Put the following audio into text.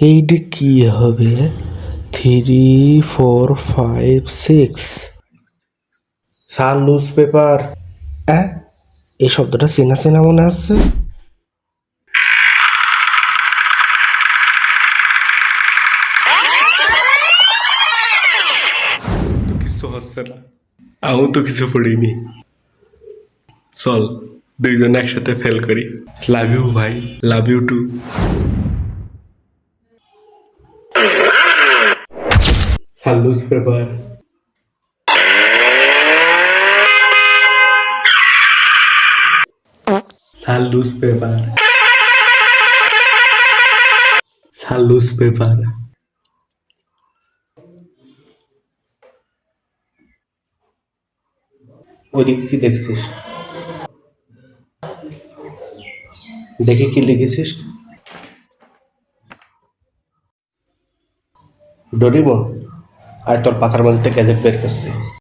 এইটা কি হবে? Three four five six sir loose paper হ্যাঁ এই শব্দটা চেনা চেনা মনে আছে? তো কিছু হচ্ছে না। আমি তো কিছু পড়িনি। চল। দুইজন একসাথে ফেল করি লাভ ইউ ভাই love you too loose paper sir loose paper sir loose paper ওইদিকে কি দেখছিস দেখে কি লিখেছিস? ডরিমন আর তোর পাশার বাড়িতে গ্যাজেট বের করছি।